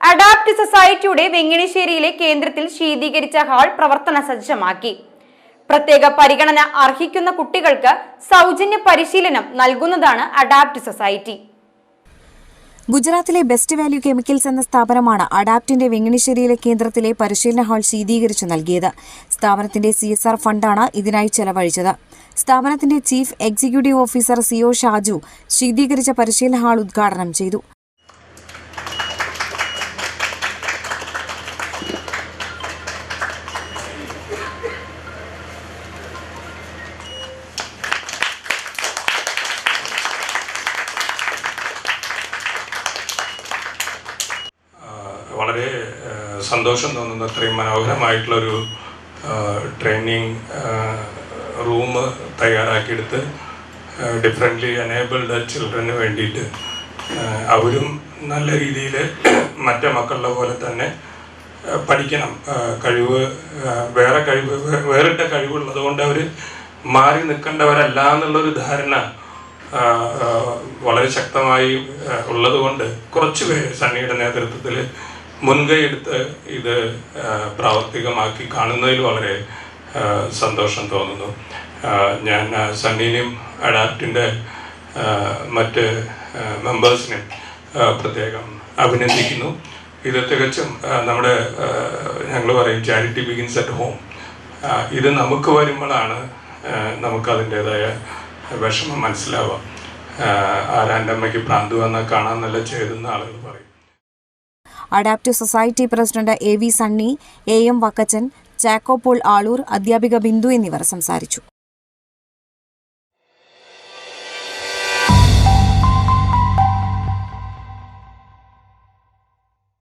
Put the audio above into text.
Adapt സൊസൈറ്റിയുടെ വെങ്ങിണിശ്ശേരിയിലെ കേന്ദ്രത്തിൽ ശീതീകരിച്ച ഹാൾ പ്രവർത്തന സജ്ജമാക്കി. പ്രത്യേക പരിഗണന അർഹിക്കുന്ന കുട്ടികൾക്ക് സൗജന്യ പരിശീലനം നൽകുന്നതാണ് അഡാപ്റ്റ് സൊസൈറ്റി. ഗുജറാത്തിലെ ബെസ്റ്റ് വാല്യൂ കെമിക്കൽസ് എന്ന സ്ഥാപനമാണ് അഡാപ്റ്റിന്റെ വെങ്ങണിശ്ശേരിയിലെ കേന്ദ്രത്തിലെ പരിശീലന ഹാൾ ശീതീകരിച്ചു നൽകിയത്. സ്ഥാപനത്തിന്റെ സി എസ് ആർ ഫണ്ടാണ് ഇതിനായി ചെലവഴിച്ചത്. സ്ഥാപനത്തിന്റെ chief executive officer CEO Shaju ശീതീകരിച്ച പരിശീലന ഹാൾ ഉദ്ഘാടനം ചെയ്തു. വളരെ സന്തോഷം തോന്നുന്ന അത്രയും മനോഹരമായിട്ടുള്ളൊരു ട്രെയിനിങ് റൂം തയ്യാറാക്കിയെടുത്ത് ഡിഫറെന്റ്ലി എനേബിൾഡ് ചിൽഡ്രന് വേണ്ടിയിട്ട് അവരും നല്ല രീതിയിൽ മറ്റേ മക്കളുടെ പോലെ തന്നെ പഠിക്കണം. കഴിവ് വേറെ കഴിവ് വേറിട്ട കഴിവുള്ളത് കൊണ്ട് അവർ മാറി നിൽക്കേണ്ടവരല്ല എന്നുള്ളൊരു ധാരണ വളരെ ശക്തമായി ഉള്ളതുകൊണ്ട് കുറച്ച് പേര് സണ്ണിയുടെ നേതൃത്വത്തിൽ മുൻകൈ എടുത്ത് ഇത് പ്രാവർത്തികമാക്കി കാണുന്നതിൽ വളരെ സന്തോഷം തോന്നുന്നു. ഞാൻ സണ്ണീനെയും അഡാപ്റ്റിന്റെ മറ്റ് മെമ്പേഴ്സിനെയും പ്രത്യേകം അഭിനന്ദിക്കുന്നു. ഇത് തികച്ചും നമ്മുടെ ഞങ്ങൾ പറയും ചാരിറ്റി ബിഗിൻസ് അറ്റ് ഹോം ഇത് നമുക്ക് വരുമ്പോഴാണ് നമുക്കതിന്റെതായ വിഷമം മനസ്സിലാവുക. ആരാന്റെ അമ്മയ്ക്ക് പ്രാന്ത് വന്നാൽ കാണാൻ നല്ല ചെയ്തെന്ന് ആളുകൾ പറയും. Adapt society president A V Sunny A M Vakkachan Chacko Paul Aloor അധ്യാപിക ബിന്ദു എന്നിവർ സംസാരിച്ചു.